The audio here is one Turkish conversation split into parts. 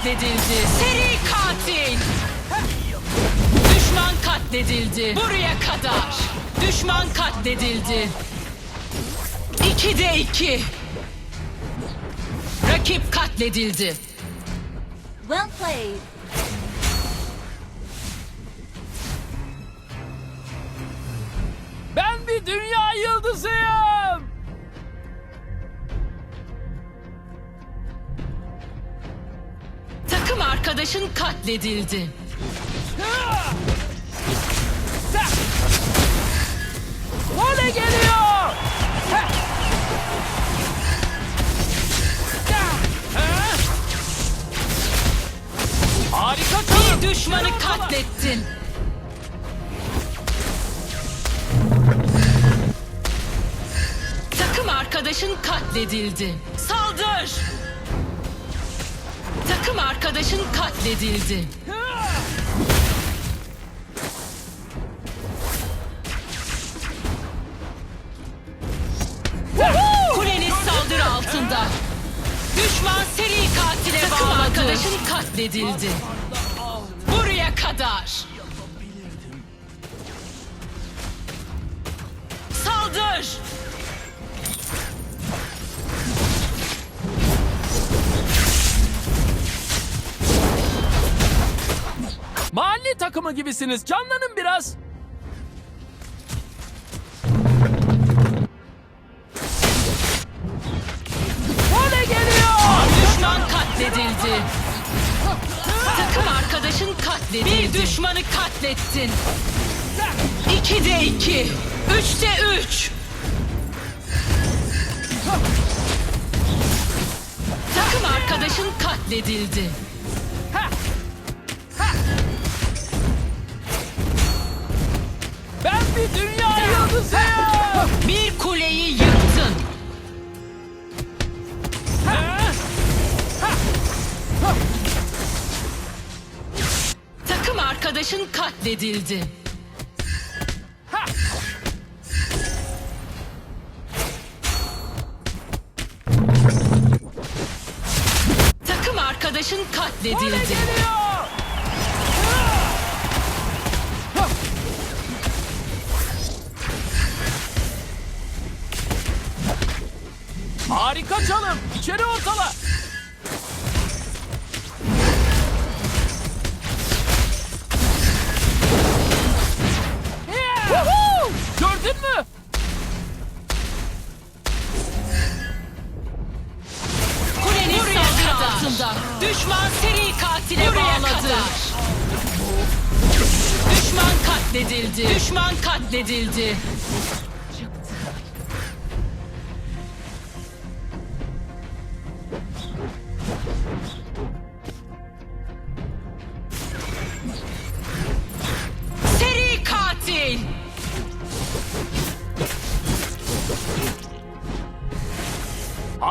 katledildi. Seri katil. Düşman katledildi. Buraya kadar. Düşman katledildi. İki de iki. Rakip katledildi. Well played. Ben bir dünya yıldızıyım. Arkadaşın katledildi. Vole geliyor. Harika. Bir düşmanı katlettin. Takım arkadaşın katledildi. Saldır! Takım arkadaşın katledildi. Kuleniz saldırı altında. Düşman seri katile Takım bağladı. arkadaşın katledildi. Buraya kadar. Saldır! Mahalle takımı gibisiniz. Canlanın biraz. Vole geliyor. Düşman katledildi. Takım arkadaşın katledildi. Bir düşmanı katlettin. İki de iki. Üç de üç. Takım arkadaşın katledildi. Dünya yıldızıyım. Bir kuleyi yıktın. Takım arkadaşın katledildi. Takım arkadaşın katledildi. geliyor. Harika çalım. İçeri ortala. Woohoo! Gördün mü? Kulenin saldırı altında. Düşman seri katile bağladı. Düşman katledildi. Düşman katledildi.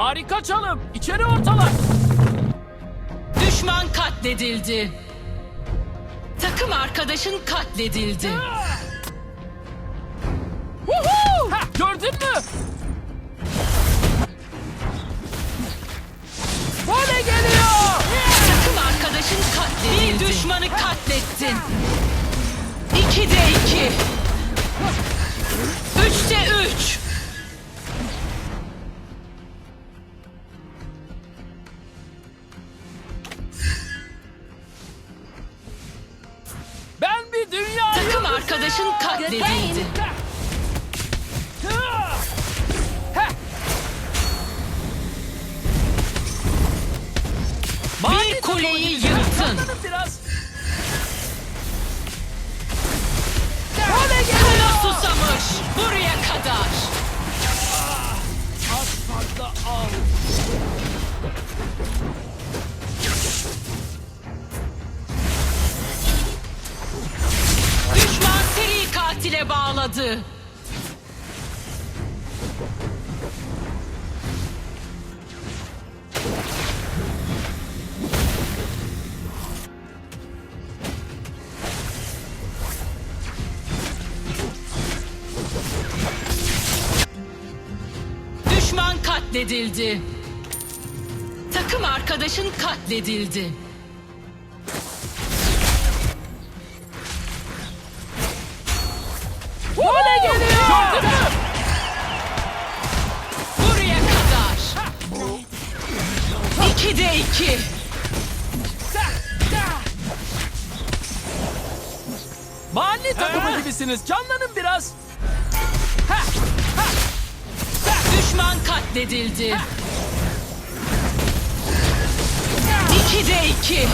Harika çalım. İçeri ortala. Düşman katledildi. Takım arkadaşın katledildi. Woohoo! Ha, gördün mü? Vole geliyor. Takım arkadaşın katledildi. Bir düşmanı katlettin. İki de iki. Arkadaşın katledildi. Bir kuleyi bağladı. Düşman katledildi. Takım arkadaşın katledildi. Geliyor. Mü? Buraya kadar. İkide iki. Mahalle takımı gibisiniz. Canlanın biraz. Düşman katledildi. İkide iki.